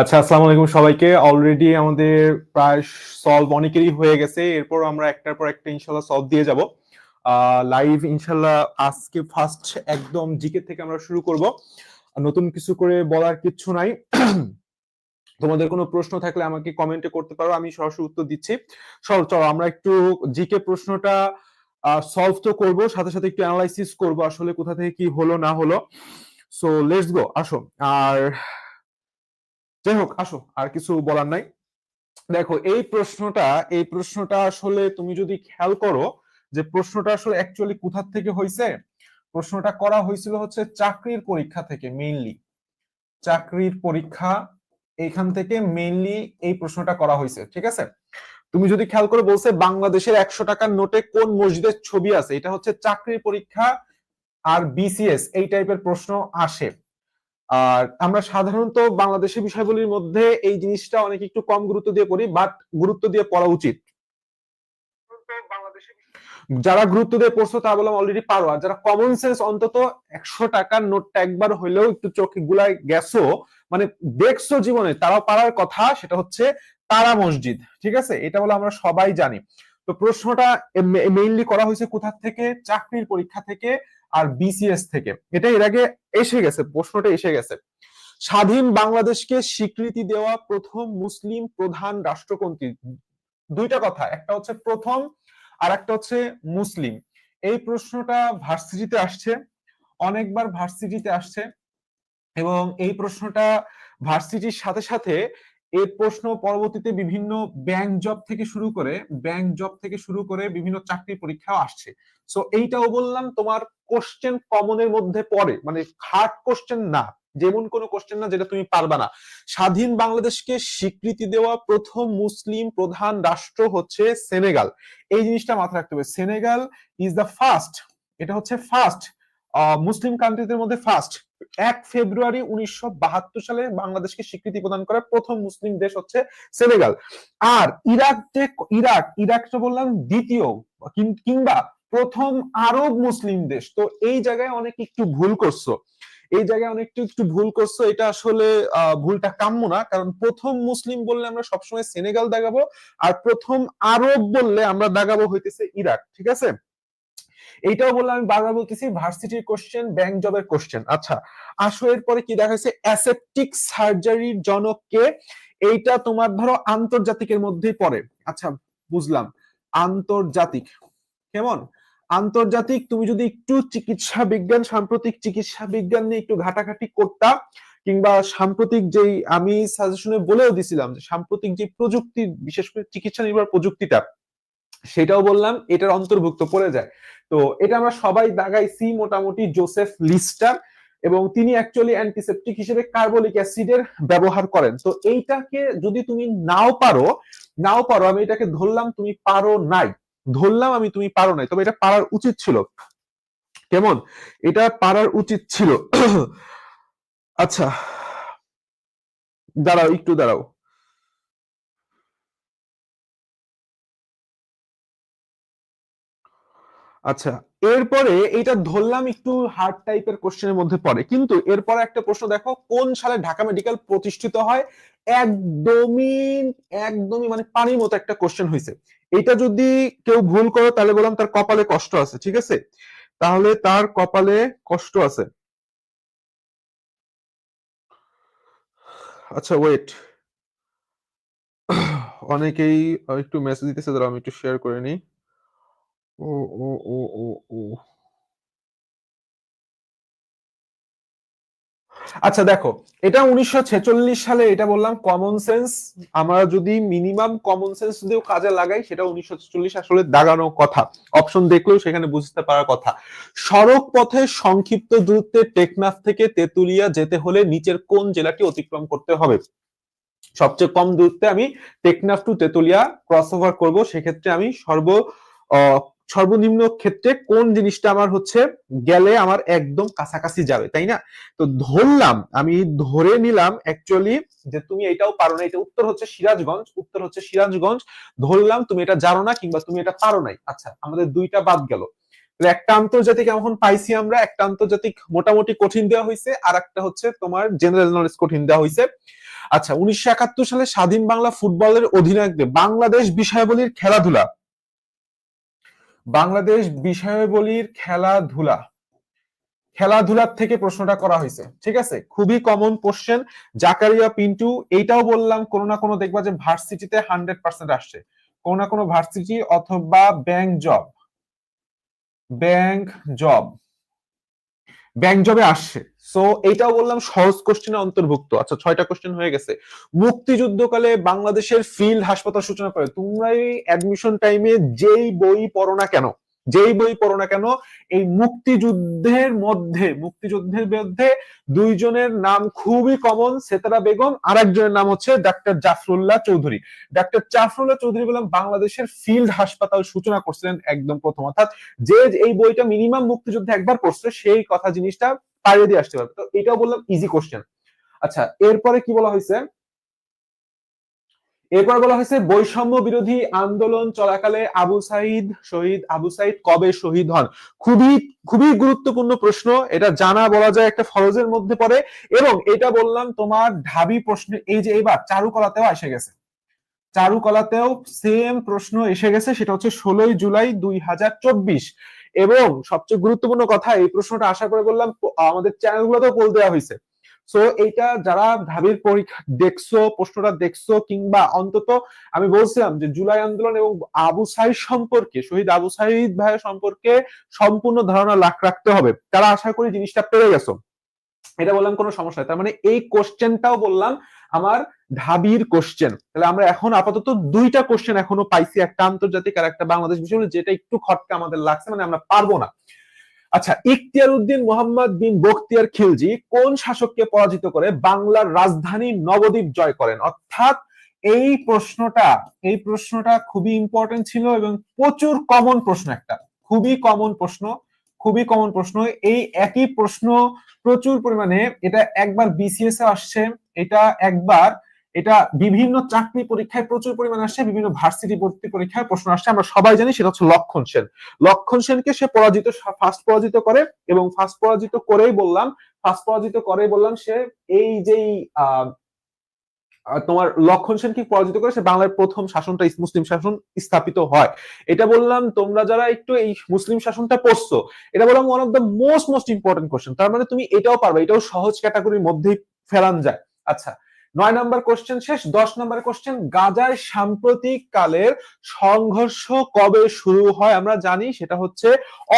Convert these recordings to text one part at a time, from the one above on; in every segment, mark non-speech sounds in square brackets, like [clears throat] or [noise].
আচ্ছা আসসালামু আলাইকুম সবাইকে। অলরেডি আমাদের প্রায় সলভ অনেকেরই হয়ে গেছে। এরপর আমরা একটার পর একটা ইনশাল্লাহ সলভ দিয়ে যাব। লাইভ ইনশাল্লাহ আজকে ফার্স্ট একদম জিকে থেকে আমরা শুরু করব। নতুন কিছু করে বলার কিচ্ছু নাই। তোমাদের কোনো প্রশ্ন থাকলে আমাকে কমেন্টে করতে পারো, আমি সরাসরি উত্তর দিচ্ছি। চলো চলো, আমরা একটু জিকে প্রশ্নটা সলভ তো করব, সাথে সাথে একটু অ্যানালাইসিস করব আসলে কোথা থেকে কি হলো, না হলো। সো লেটস গো আসো। আর যাই হোক, আসো, আর কিছু বলার নাই। দেখো, এই প্রশ্নটা এই প্রশ্নটা আসলে তুমি যদি খেয়াল করো যে প্রশ্নটা আসলে অ্যাকচুয়ালি কোথা থেকে হয়েছে প্রশ্নটা করা হয়েছিল হচ্ছে চাকরির পরীক্ষা থেকে মেইনলি চাকরির পরীক্ষা এখান থেকে মেইনলি এই প্রশ্নটা করা হয়েছে ঠিক আছে? তুমি যদি খেয়াল করে বলছে বাংলাদেশের একশো টাকার নোটে কোন মসজিদের ছবি আছে? এটা হচ্ছে চাকরির পরীক্ষা আর বিসিএস এই টাইপের প্রশ্ন আসে। আর আমরা সাধারণত বাংলাদেশের বিষয়গুলির মধ্যে এই জিনিসটা অনেক একটু কম গুরুত্ব দিয়ে পড়ি বাট গুরুত্ব দিয়ে পড়া উচিত। যারা গুরুত্ব দিয়ে পড়ছো তা বললাম অলরেডি পারো, আর যারা কমন সেন্স অন্তত একশো টাকার নোটটা একবার হইলেও একটু চোখে গুলায় গেছো মানে দেখছ জীবনে, তারাও পারার কথা, সেটা হচ্ছে তারা মসজিদ, ঠিক আছে? এটা বলে আমরা সবাই জানি। তো প্রশ্নটা মেইনলি করা হয়েছে কোথা থেকে? চাকরির পরীক্ষা থেকে। আর বিসিএস থেকে। এটা এর আগে এসে গেছে, প্রশ্নটা এসে গেছে। স্বাধীন বাংলাদেশকে স্বীকৃতি দেওয়া প্রথম মুসলিম প্রধান রাষ্ট্র কোনটি দুইটা কথা, একটা হচ্ছে প্রথম আর একটা হচ্ছে মুসলিম। এই প্রশ্নটা ভার্সিটিতে আসছে, অনেকবার ভার্সিটিতে আসছে এবং এই প্রশ্নটা ভার্সিটির সাথে সাথে এই প্রশ্ন পরবর্তীতে বিভিন্ন ব্যাংক জব থেকে শুরু করে ব্যাংক জব থেকে শুরু করে বিভিন্ন চাকরি পরীক্ষাও আসছে। সো এইটাও বললাম, তোমার কোশ্চেন কমনের মধ্যে পড়ে মানে হার্ড কোশ্চেন না, যেমন কোনো কোশ্চেন না যেটা তুমি পারবা না। স্বাধীন বাংলাদেশকে স্বীকৃতি দেওয়া প্রথম মুসলিম প্রধান রাষ্ট্র হচ্ছে সেনেগাল। এই জিনিসটা মাথায় রাখতে হবে। সেনেগাল ইজ দ্য ফার্স্ট এটা হচ্ছে ফার্স্ট মুসলিম কান্ট্রিদের মধ্যে ফার্স্ট এক ফেব্রুয়ারি উনিশশো সালে বাংলাদেশকে স্বীকৃতি প্রদান করা প্রথম মুসলিম দেশ হচ্ছে সেনেগাল। আর ইরাক যে ইরাক ইরাকটা বললাম দ্বিতীয় কিংবা প্রথম আরব মুসলিম দেশ। তো এই জায়গায় অনেক একটু ভুল করছ। এই জায়গায় অনেকটু একটু ভুল করছ। এটা আসলে ভুলটা কাম্য না। কারণ প্রথম মুসলিম বললে আমরা সবসময় সেনেগাল দাগাবো আর প্রথম আরব বললে আমরা দাগাবো হইতেছে ইরাক। ঠিক আছে? এইটাও বললাম, আমি বারবার বলতেছি ভার্সিটির কোশ্চেন ব্যাংক জবের কোশ্চেন আচ্ছা আসো, এরপরে কি দেখা যাচ্ছে অ্যাসেপটিক সার্জারির জনক কে? এইটা তোমার ধরো আন্তর্জাতিকের মধ্যেই পড়ে। আচ্ছা বুঝলাম। আন্তর্জাতিক, কেমন? আন্তর্জাতিক, তুমি যদি একটু চিকিৎসা বিজ্ঞান, সাম্প্রতিক চিকিৎসা বিজ্ঞান নিয়ে একটু ঘাটাঘাটি করতা, কিংবা সাম্প্রতিক যেই আমি সাজেশনে বলেও দিছিলাম যে সাম্প্রতিক যে প্রযুক্তি, বিশেষ করে চিকিৎসা নির্ভর প্রযুক্তিটা সেটাও বললাম, এটার অন্তর্ভুক্ত পড়ে যায়। তো এটা আমরা সবাই দাগাইছি মোটামুটি জোসেফ লিস্টার এবং তিনি অ্যাকচুয়ালি অ্যান্টিসেপটিক হিসেবে কার্বলিক অ্যাসিডের ব্যবহার করেন। তো এইটাকে যদি তুমি নাও পারো নাও পারো, আমি এটাকে ধরলাম তুমি পারো নাই। ধরলাম আমি তুমি পারো নাই, তবে এটা পারার উচিত ছিল। কেমন? এটা পারার উচিত ছিল। [coughs] আচ্ছা দাঁড়াও, একটু দাঁড়াও। আচ্ছা এরপরে এটা ধরলাম একটু হার্ড টাইপের কোশ্চেনের মধ্যে পড়ে। কিন্তু এরপরে একটা প্রশ্ন দেখো, কোন সালে ঢাকা মেডিকেল প্রতিষ্ঠিত হয়? একদমই একদমই মানে পানির মতো একটা কোশ্চেন হয়েছে এটা যদি কেউ ভুল করো, তাহলে বললাম তার কপালে কষ্ট আছে, ঠিক আছে? তাহলে তার কপালে কষ্ট আছে। আচ্ছা ওয়েট [clears throat] অনেকেই একটু মেসেজ দিতেছে দাঁড়া আমি একটু শেয়ার করে নিই। ও ও ও ও ও আচ্ছা দেখো, এটা উনিশশো সালে এটা বললাম কমন সেন্স আমরা যদি মিনিমাম কমন সেন্স দিয়েও কাজে লাগাই, সেটা উনিশশো আসলে দাগানো কথা। অপশন দেখলেও সেখানে বুঝতে পারার কথা। সড়ক পথে সংক্ষিপ্ত দূরত্বে টেকনাফ থেকে তেতুলিয়া যেতে হলে নিচের কোন জেলাটি অতিক্রম করতে হবে? সবচেয়ে কম দূরত্বে আমি Teknaf to Tetulia cross over করব, সেক্ষেত্রে আমি সর্ব সর্বনিম্ন ক্ষেত্রে কোন জিনিসটা আমার হচ্ছে গেলে আমার একদম কাছাকাছি যাবে, তাই না? তো ধরলাম, আমি ধরে নিলাম অ্যাকচুয়ালি যে তুমি এটাও পারো না, এটা উত্তর হচ্ছে সিরাজগঞ্জ, উত্তর হচ্ছে সিরাজগঞ্জ, ধরলাম তুমি এটা জানো না কিংবা তুমি এটা পারো নাই। আচ্ছা আমাদের দুইটা বাদ গেল। একটা আন্তর্জাতিক এখন পাইছি আমরা, একটা আন্তর্জাতিক মোটামুটি কঠিন দেওয়া হয়েছে আর একটা হচ্ছে তোমার জেনারেল নলেজ কঠিন দেওয়া হয়েছে আচ্ছা উনিশশো একাত্তর সালে স্বাধীন বাংলা ফুটবলের অধিনায়কদের বাংলাদেশ বিষয়াবলীর খেলাধুলা বাংলাদেশ বিষয়াবলীর খেলাধুলা। খেলাধুলার থেকে প্রশ্নটা করা হয়েছে, ঠিক আছে? খুবই কমন কোশ্চেন জাকারিয়া, পিন্টু, এইটাও বললাম, কোনো না কোনো দেখবা যে ভার্সিটিতে হান্ড্রেড পার্সেন্ট আসছে। কোনো না কোনো ভার্সিটি অথবা bank job bank job bank জবে আসছে। সো এইটাও বললাম, সহজ কোশ্চেনে অন্তর্ভুক্ত। আচ্ছা ছয়টা কোশ্চেন হয়ে গেছে। মুক্তিযুদ্ধকালে বাংলাদেশের ফিল্ড হাসপাতাল সূচনা করে, তোমরা এই অ্যাডমিশন টাইমে যেই বই পড়ো না কেন? যেই বই পড়ো না কেন, এই মুক্তিযুদ্ধের মধ্যে মুক্তিযুদ্ধের মধ্যে দুইজনের নাম খুবই কমন সেতারা বেগম আর একজনের নাম হচ্ছে ডাক্তার জাফরুল্লাহ চৌধুরী। ডাক্তার জাফরুল্লাহ চৌধুরী বললাম বাংলাদেশের ফিল্ড হাসপাতাল সূচনা করছিলেন একদম প্রথম, অর্থাৎ যে এই বইটা মিনিমাম মুক্তিযুদ্ধে একবার পড়ছে, সেই কথা জিনিসটা পাড়িয়ে দিয়ে আসতে পারবে। তো এটাও বললাম ইজি কোশ্চেন আচ্ছা এরপরে কি বলা হয়েছে? এরপর বলা হয়েছে, বৈষম্য বিরোধী আন্দোলন চলাকালে আবু সাইদ শহীদ, আবু সাইদ কবে শহীদ হন? খুবই খুবই গুরুত্বপূর্ণ প্রশ্ন। এটা জানা বলা যায় একটা ফরজের মধ্যে পড়ে। এবং এটা বললাম তোমার ঢাবি প্রশ্ন, এই যে এবার চারুকলাতেও এসে গেছে। চারুকলাতেও সেম প্রশ্ন এসে গেছে, সেটা হচ্ছে ষোলোই জুলাই দুই হাজার চব্বিশ। এবং সবচেয়ে গুরুত্বপূর্ণ কথা, এই প্রশ্নটা আশা করে বললাম, আমাদের চ্যানেলগুলোতেও বল দেওয়া হয়েছে। সো এইটা যারা ঢাবির পরীক্ষা দেখছ, প্রশ্নটা দেখছ, কিংবা অন্তত আমি বলছিলাম যে জুলাই আন্দোলন এবং আবু সাইদ সম্পর্কে, শহীদ আবু সাইদ ভাইয়ের সম্পর্কে সম্পূর্ণ ধারণা লাখ রাখতে হবে। তারা আশা করি জিনিসটা পেরে গেছো। এটা বললাম কোনো সমস্যা তার মানে এই কোশ্চেনটাও বললাম আমার ঢাবির কোশ্চেন তাহলে আমরা এখন আপাতত দুইটা কোশ্চেন এখনও পাইছি, একটা আন্তর্জাতিক আর একটা বাংলাদেশ বিষয় যেটা একটু খটকা আমাদের লাগছে মানে আমরা পারব না। আচ্ছা ইখতিয়ার উদ্দিন মোহাম্মদ বিন বখতিয়ার খিলজি কোন শাসককে পরাজিত করে বাংলার রাজধানী নবদ্বীপ জয় করেন? অর্থাৎ এই প্রশ্নটা এই প্রশ্নটা খুবই ইম্পর্টেন্ট ছিল এবং প্রচুর কমন প্রশ্ন একটা, খুবই কমন প্রশ্ন, খুবই কমন প্রশ্ন। এই একই প্রশ্ন প্রচুর পরিমাণে, এটা একবার বিসিএস এ আসছে, এটা একবার এটা বিভিন্ন চাকরি পরীক্ষায় প্রচুর পরিমাণে আসছে বিভিন্ন ভার্সিটি ভর্তি পরীক্ষায় প্রশ্ন আসছে আমরা সবাই জানি সেটা হচ্ছে লক্ষণ সেন। লক্ষণ সেনকে সে পরাজিত ফার্স্ট পরাজিত করে এবং ফার্স্ট পরাজিত করেই বললাম ফার্স্ট পরাজিত করেই বললাম সে এই যেই তোমার লক্ষণ সেনকে পরাজিত করে সে বাংলার প্রথম শাসনটা মুসলিম শাসন স্থাপিত হয়। এটা বললাম, তোমরা যারা একটু এই মুসলিম শাসনটা পড়ছো, এটা বললাম one of the most most important question তার মানে তুমি এটাও পারবে, এটাও সহজ ক্যাটাগরির মধ্যেই ফেরান যায়। আচ্ছা নয় নম্বর কোশ্চেন শেষ, দশ নম্বর কোশ্চেন গাজায় সাম্প্রতিক কালের সংঘর্ষ কবে শুরু হয় আমরা জানি, সেটা হচ্ছে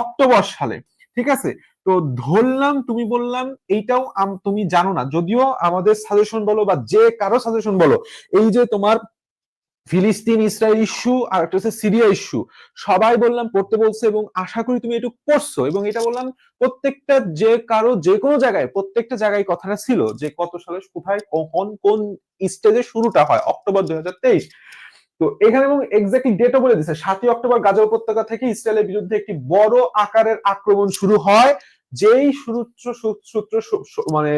অক্টোবর সালে, ঠিক আছে? তো ধরলাম, তুমি বললাম, এইটাও তুমি জানো না, যদিও আমাদের সাজেশন বলো বা যে কারও সাজেশন বলো, এই যে তোমার ফিলিস্তিন ইসরায়েল ইস্যু আর একটা হচ্ছে সিরিয়া ইস্যু সবাই বললাম পড়তে বলছে এবং আশা করি তুমি একটু পড়ছো এবং এটা বললাম প্রত্যেকটা যে কারও যে কোনো জায়গায় প্রত্যেকটা জায়গায় কথাটা ছিল যে কত সালে কোথায় কখন কোন স্টেজে শুরুটা হয় অক্টোবর দুই হাজার তেইশ তো এখানে এবং এক্স্যাক্টলি ডেটও বলে দিচ্ছে সাতই অক্টোবর গাজা উপত্যকা থেকে ইসরায়েলের বিরুদ্ধে একটি বড় আকারের আক্রমণ শুরু হয় যেই সূত্র সূত্র মানে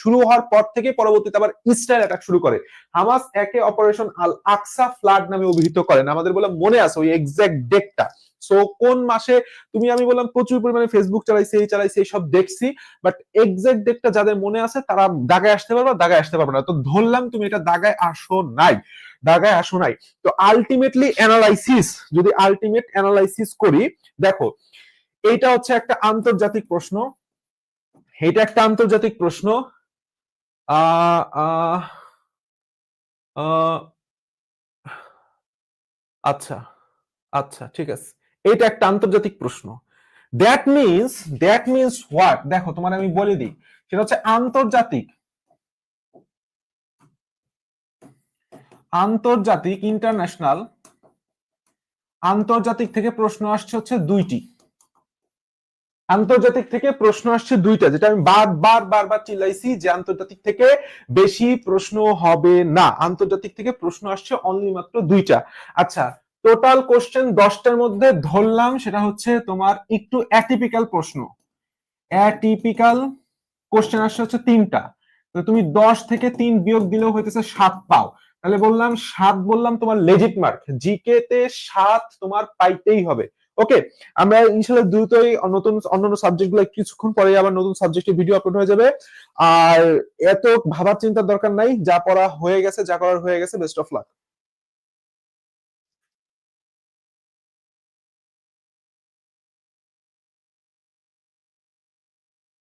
শুরু হওয়ার পর থেকে পরবর্তীতে আবার ইসরায়েল অ্যাটাক শুরু করে। হামাস একে অপারেশন আল আকসা ফ্লাড নামে অভিহিত করেন। আমাদের বলে মনে আছে ওই এক্সাক্ট ডেটটা সো কোন মাসে, তুমি আমি বললাম প্রচুর পরিমাণে ফেসবুক চালাইছি, এই চালাইছি সব দেখছি বাট এক্সাক্ট ডেটটা যাদের মনে আছে, তারা দাগায় আসতে পারবে দাগায় আসতে পারবে না। তো ধরলাম তুমি এটা দাগায় আসো নাই। দাগায় আসো নাই। তো আলটিমেটলি অ্যানালাইসিস যদি আলটিমেট অ্যানালাইসিস করি, দেখো, এইটা হচ্ছে একটা আন্তর্জাতিক প্রশ্ন। এটা একটা আন্তর্জাতিক প্রশ্ন। আচ্ছা আচ্ছা ঠিক আছে। এটা একটা আন্তর্জাতিক প্রশ্ন। That means that means what দেখো, তোমার আমি বলে দিই। সেটা হচ্ছে আন্তর্জাতিক। আন্তর্জাতিক ইন্টারন্যাশনাল আন্তর্জাতিক থেকে প্রশ্ন আসছে হচ্ছে দুইটি। আন্তর্জাতিক থেকে প্রশ্ন আসছে দুইটা, যেটা আমি বারবার বারবার চিল্লাইছি যে আন্তর্জাতিক থেকে বেশি প্রশ্ন হবে না। আন্তর্জাতিক থেকে প্রশ্ন আসছে অনলি মাত্র দুইটা। আচ্ছা টোটাল কোশ্চেন দশটার মধ্যে ধরলাম, সেটা হচ্ছে তোমার একটু অ্যাটিপিক্যাল প্রশ্ন। অ্যাটিপিক্যাল কোশ্চেন আসছে হচ্ছে তিনটা। তো তুমি দশ থেকে তিন বিয়োগ দিলেও হইতেছে সাত পাও। তাহলে বললাম সাত বললাম তোমার লেজিট মার্ক জিকে তে সাত তোমার পাইতেই হবে। ওকে আমরা ইনশাল্লাহ দ্রুতই নতুন অন্যান্য সাবজেক্টগুলো কিছুক্ষণ পরে আবার নতুন সাবজেক্টে ভিডিও আপলোড হয়ে যাবে। আর এত ভাবার চিন্তার দরকার নাই, যা পড়া হয়ে গেছে, যা করার হয়ে গেছে বেস্ট অফ লাক